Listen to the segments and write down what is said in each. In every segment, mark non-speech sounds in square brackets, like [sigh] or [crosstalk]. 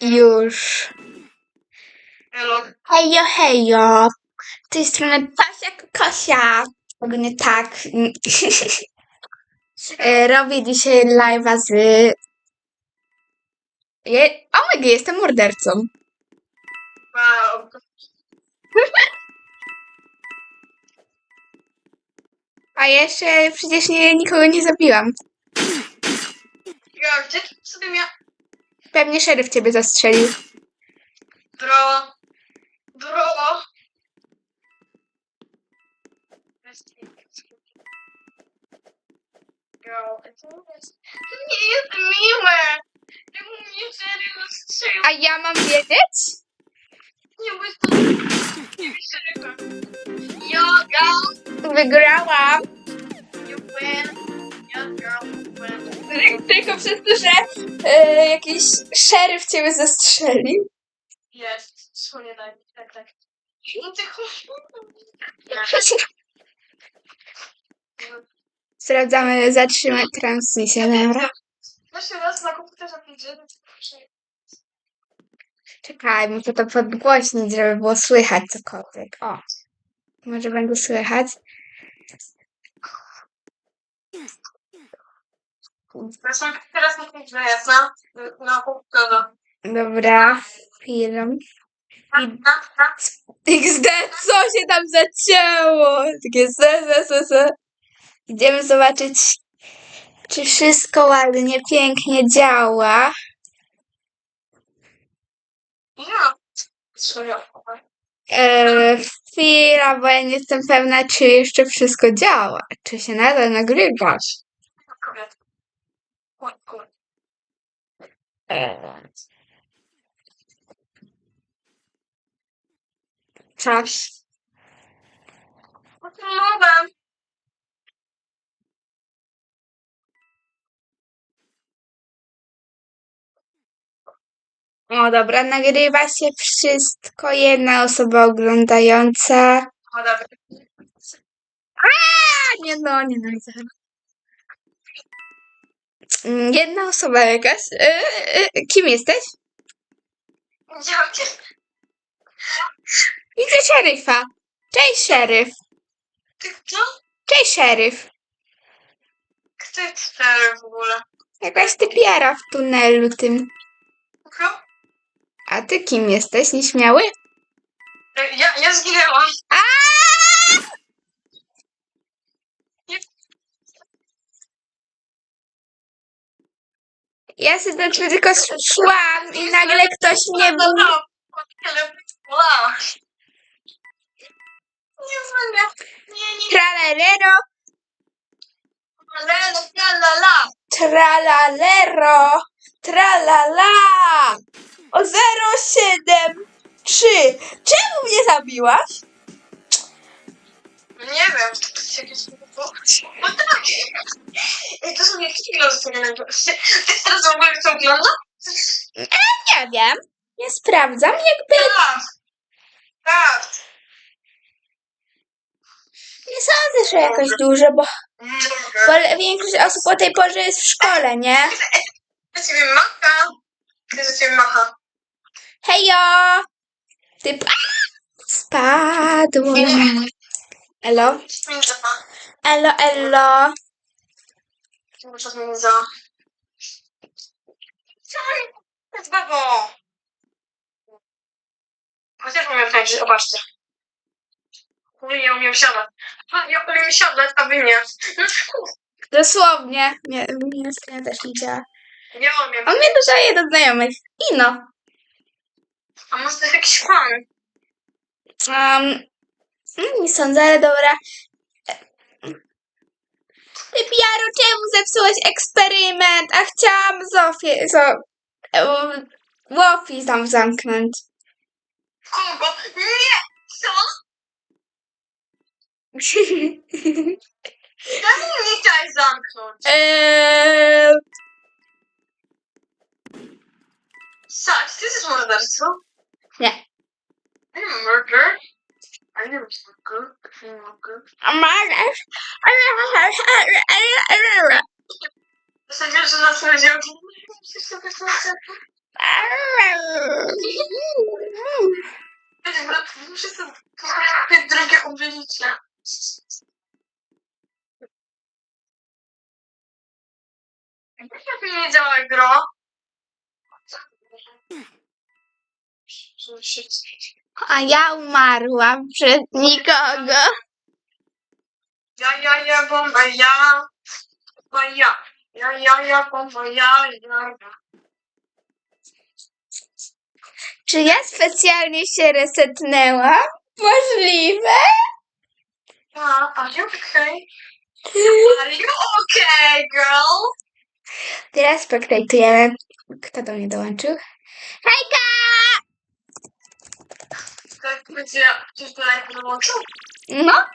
Już. Elo. Hejo, hejo. Z tej strony Pasia Kokosia. Ogólnie tak. [laughs] E, Robię dzisiaj live'a z... Je... O my God, jestem mordercą. Wow. A jeszcze przecież nie, nikogo nie zabiłam. Ja, gdzie sobie mia... Pewnie szeryf ciebie zastrzelił. Bro. Bro. Girl, to nie jest miłe. Jak mnie serio strzelił. A ja mam wiedzieć? Nie, jest to... Nie serio. Yoga. Wygrałam. You win. Yeah, girl. [laughs] Tylko przez to, że e, jakiś szeryf ciebie zastrzelił. Jest. Słonie daj. Tak, tak. No ty chuj. Sprawdzamy, zatrzymać transmisję, dobra? Jeszcze raz na komputerze widzę. Czekaj, muszę to podgłośnić, żeby było słychać cokolwiek. O, może będzie słychać. Teraz, teraz na komputerze jest na, na komputerze. Dobra, chwilę. XD, co się tam zacięło? Takie se, se, se, se. Idziemy zobaczyć, czy wszystko ładnie, pięknie działa. Ja. Eee, chwila, bo ja nie jestem pewna, czy jeszcze wszystko działa. Czy się nadal nagrywasz? Kobiet. Oj, kobiet. Eee. Czas. Mogę. O, dobra, nagrywa się wszystko. Jedna osoba oglądająca. O, dobra. A, nie no, nie no, widzę. Mm, Jedna osoba jakaś. E, e, kim jesteś? Cię. Widzę szeryfa. Cześć, szeryf. Kto? Cześć, szeryf. Kto jest stary w ogóle? Jakaś typiara w tunelu tym. Kto? A ty kim jesteś? Nieśmiały? E, Ja, ja zginęłam. A! Ja sobie tylko szłam i nagle ktoś mnie był. Nie mogę. Nie, nie. Tralalero, La, la, la, la. tralalero, tralala. O 073. Czemu mnie zabiłaś? Nie wiem, to jest jakieś... [laughs] No tak! To są jakieś sobie na [laughs] Ty teraz w ogóle to ogląda? Nie wiem. Nie sprawdzam, jakby Tak! Tak! nie sądzę, że jakoś dużo, bo, bo większość osób o tej porze jest w szkole, nie? [laughs] Ja ciebie macha. Ty za ciebie macha. Hejo! Typ... A! Spadło. Elo? Zmień za. Elo, elo. Muszę zmienić za. Co? Z babą. Chociaż umiem tańczyć, zobaczcie. Nie, ja umiem siadać. Ja umiem siadać, a wy nie. Dosłownie. Nie, mnie strona też nie działa. Ja umiem. On mnie dodaje do znajomych. Ino. A może to jest jakiś fan? Um, nie sądzę, ale dobra. Ty, Piaro, czemu zepsułeś eksperyment? A chciałam Zofię... Zo... e, Łofi tam zamknąć. Kogo? Nie! Co? [laughs] Czemu mnie chciałeś zamknąć? eee, Sać, ty jesteś morderstwo? Nie. I'm Sądzisz, że nas Muszę sobie te drogie oblicze. Jak mi nie działa gro? A ja umarłam przed nikogo. Ja, ja, ja, bomba, ja. Bomba, ja. Ja, ja, ja, bomba, ja, ja, ja. Czy ja specjalnie się resetnęłam? Możliwe? Uh, are you okay? Are you okay, girl? Teraz spektaktujemy. Kto do mnie dołączył? Hejka! Tak będzie ktoś do nas dołączył? No?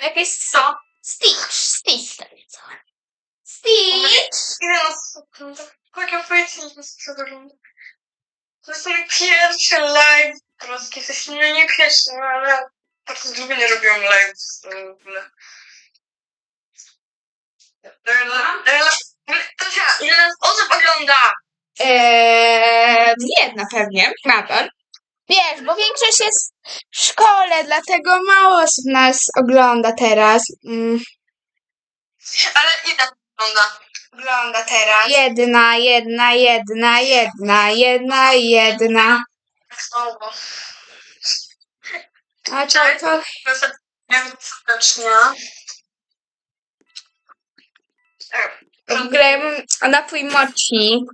Jakieś Co? Stitch, Stitch to nieco. Stitch! Ile nas sekund? Tak, ja powiedzmy, że z wygląda. To jest mój pierwszy live. Troszkę jesteś nie, nie pierwszy, no, ale bardzo długo nie robiłam live w ogóle. Tosia, ile nas osób ogląda? Eee, jedna pewnie, nadal. Wiesz, bo większość jest w szkole, dlatego mało osób nas ogląda teraz. Mm, Ale ile ogląda? Ogląda teraz. jedna, jedna, jedna, jedna, jedna, jedna. Słowo. A to, to Wiem serdecznie. w ogóle napój mochi.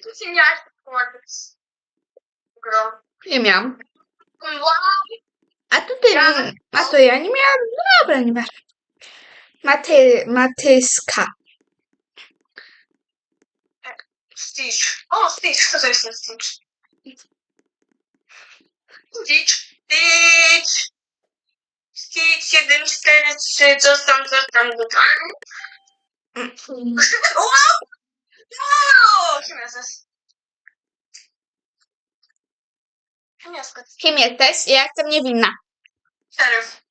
Ty się miałaś pomagać. Gro. Nie miałam. Wow. A tu ty, a to ja nie miałam. No dobra, nie masz. Maty, matyska. Stitch. O, Stitch, co to jest ten Stitch? Stitch, Stitch. Stitch, 1, 4, 3, coś tam, coś tam, coś tam. Wow! Wow! Kim jesteś? Kim jesteś? Kim jesteś? Ja jestem niewinna. Szeryf.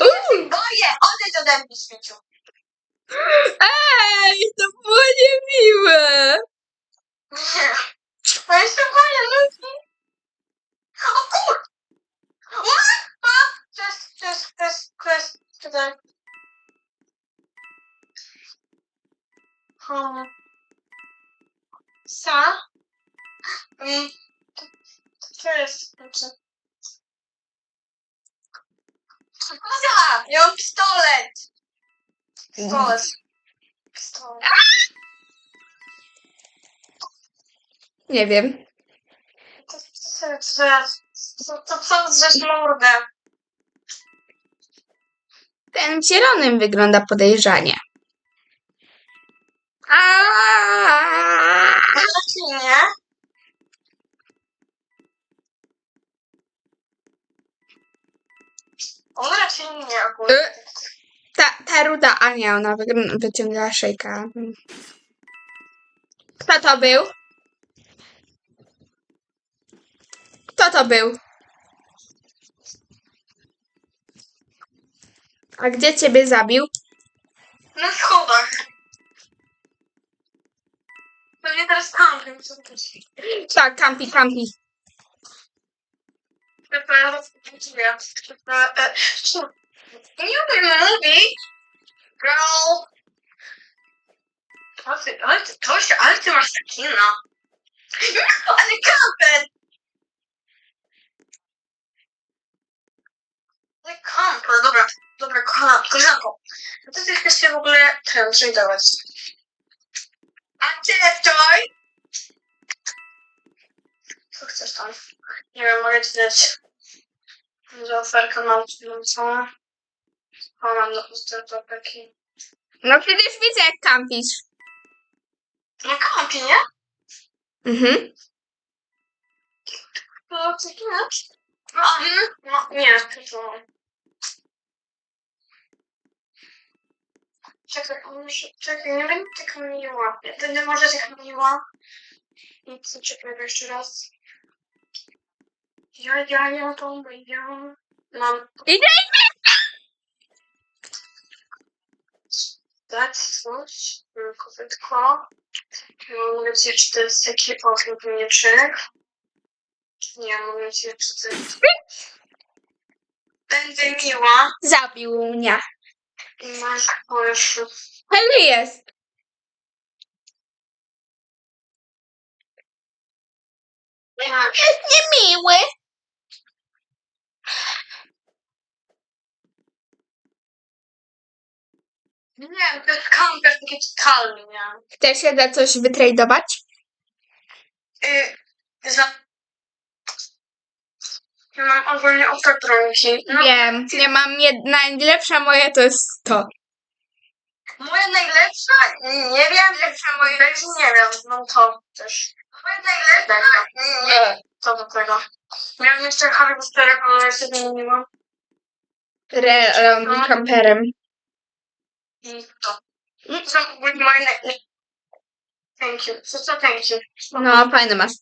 Uuu. Boję! Odejdź ode mnie, śmieciu. Ej, to było niemiłe. Nie. To jest to boję, ludzi. O kur... What? A, Cześć, cześć, cześć, cześć. Tutaj. Hmm. Sa? Mm. To, to jest... Znaczy... Kuza! Ja mam pistolet! Pistolet. Pistolet. Nie wiem. To, to, to, to, to co zrzesz mordę? Ten zielonym wygląda podejrzanie. Aaaa! Nie. On raczej nie ogólnie. Ta, ta ruda Ania, ona wyg- wyciągała szejka. Kto to był? Kto to był? A gdzie ciebie zabił? Na schodach. Pewnie teraz jest? Tak, kampi, kampi. To ja rozpoczynkuję. Nie umiem mówić. Girl. Ale ty, ale ty, to się, ale ty masz skina. No, ale kamper. Ale kamper, dobra, dobra, kochana, koleżanko. No to ty chcesz się w ogóle translate'ować. A ty, Joy? Co chcesz tam? Nie wiem, mogę ci dać za oferkę mam co? O, mam do do oferki. No przecież widzę jak kampisz. No kampi, nie? Mhm. No, co to jest? No, no nie, to... Czekaj, on już, czekaj, nie będę tak miła. Będę może tak miła. I co, czekaj jeszcze raz. Ja, ja, ja, to ja. Mam... Idę, Dać coś, kopytko. Mam nadzieję, że to jest taki ogrodniczek. Nie, mam nadzieję, że to jest... Będę miła. Zabił mnie. Masz jeszcze... Ale jest. Ja, Niemiły. Nie, to jest kamper taki totalny, nie? Chcesz się coś wytradować? Y, za... Ja mam ogólnie opatronki. No, Wiem. Ja mam jedna, najlepsza moja to jest to. moja najlepsza? Nie wiem. Lepsza moja najlepsza? Nie wiem, no to też. Moja najlepsza? Nie. Co do tego? Miałem jeszcze Harry Pottera, ale jeszcze nie nie mam. Re, um, kamperem. I są ogólnie moje najlepsze. Thank you. Co co thank you? No, fajne masz.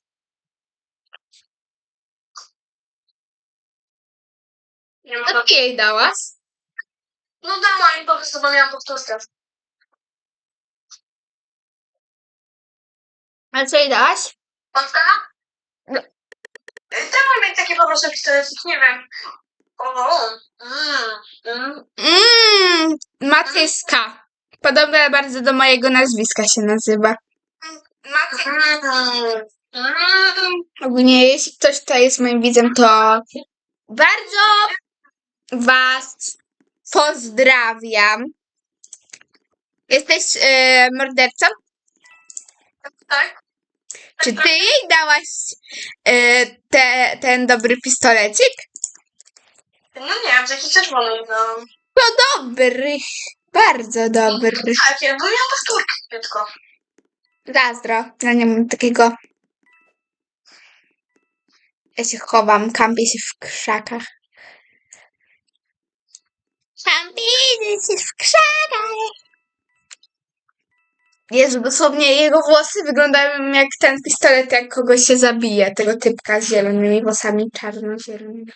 Nie ma Co ty jej dałaś? No dała mi po prostu, bo miałam powtórkę. A co jej dałaś? Polska? No. Dała mi takie po prostu pistolecik, nie wiem. O, mm, mm. Mmm, Matyska. Podobne bardzo do mojego nazwiska się nazywa. Mm. Ogólnie, jeśli ktoś tutaj jest moim widzem, to bardzo was pozdrawiam. Jesteś e, mordercą? Tak? Czy ty jej dałaś e, te, ten dobry pistolecik? No nie, w jakiś czerwony dałam. To dobry, bardzo dobry. Tak, ja bo miałam powtórkę tylko. Zazdro, ja nie mam takiego. Ja się chowam, kampię się w krzakach. Kampię się w krzakach. Jezu, dosłownie jego włosy wyglądają jak ten pistolet, jak kogoś się zabije. Tego typka z zielonymi włosami, czarno-zielonymi.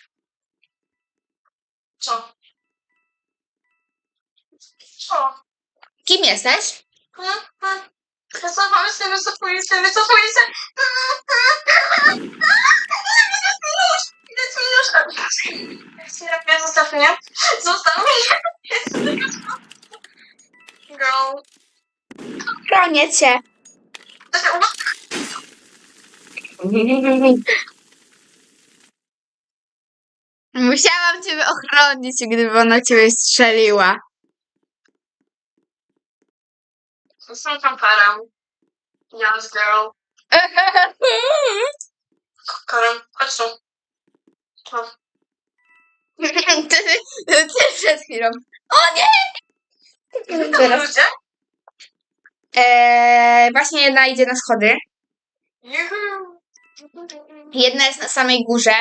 Co? Co? Kim jesteś? Hmm? Hmm? Wycofam się, wycofuję się, wycofuję się. Dać mi nóż. Ja zostaw mnie. Zostaw mnie. Girl. Chronię cię. [laughs] Musiałam ciebie ochronić, gdyby ona ciebie strzeliła. Są kamperem. Yes, girl. Karen, chodź tu. To. [laughs] Ty, ty, przed chwilą. O nie! Teraz. Ludzie? Eee, właśnie jedna idzie na schody. Juhu. Jedna jest na samej górze.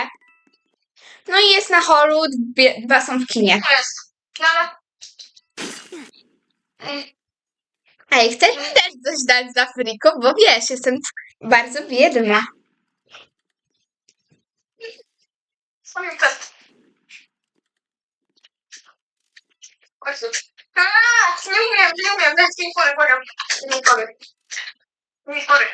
No i jest na holu, dwie, dwa są w kinie. To. No. Ej, chcesz mi też coś dać za friko? Bo wiesz, jestem bardzo biedna. Test. Chodź tu. Aaa, Nie umiem, nie umiem. Daj mi porę, porę. Nie porę. Nie porę.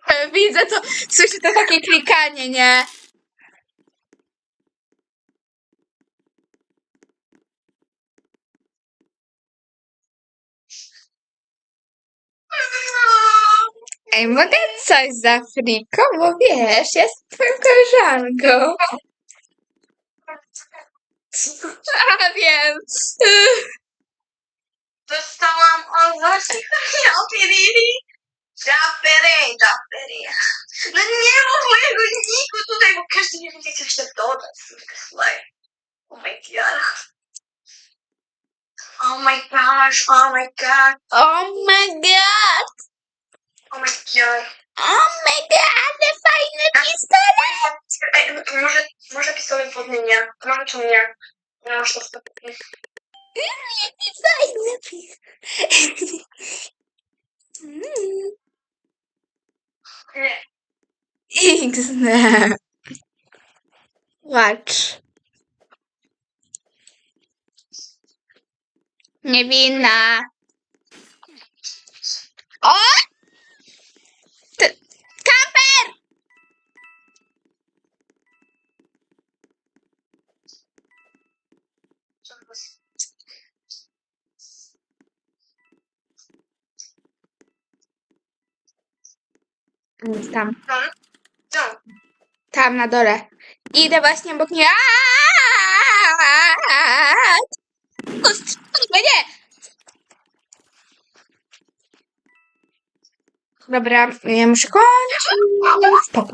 [laughs] Widzę to, słyszę to takie klikanie, nie? Ej, mogę coś za friko? Bo wiesz, jest twoją koleżanką. [laughs] A wiem. Dostałam od was. Ja opierili. Japery, japery. No nie mów mojego niku tutaj, bo każdy nie będzie chciał się dodać. Slay. Oh my god. Oh my gosh, oh my god, Oh my god. oh my god. O mega, ale fajny pistolet! Ej, może, może pistolet wodny nie. Może czy nie? Ja już to spokojnie. Jaki fajny pistolet. Mm. Nie. XD. Watch. Niewinna. O! T- Jest tam. Co? Tam na dole. Idę właśnie obok niej. Kust, nie! Dobra, ja muszę kończyć.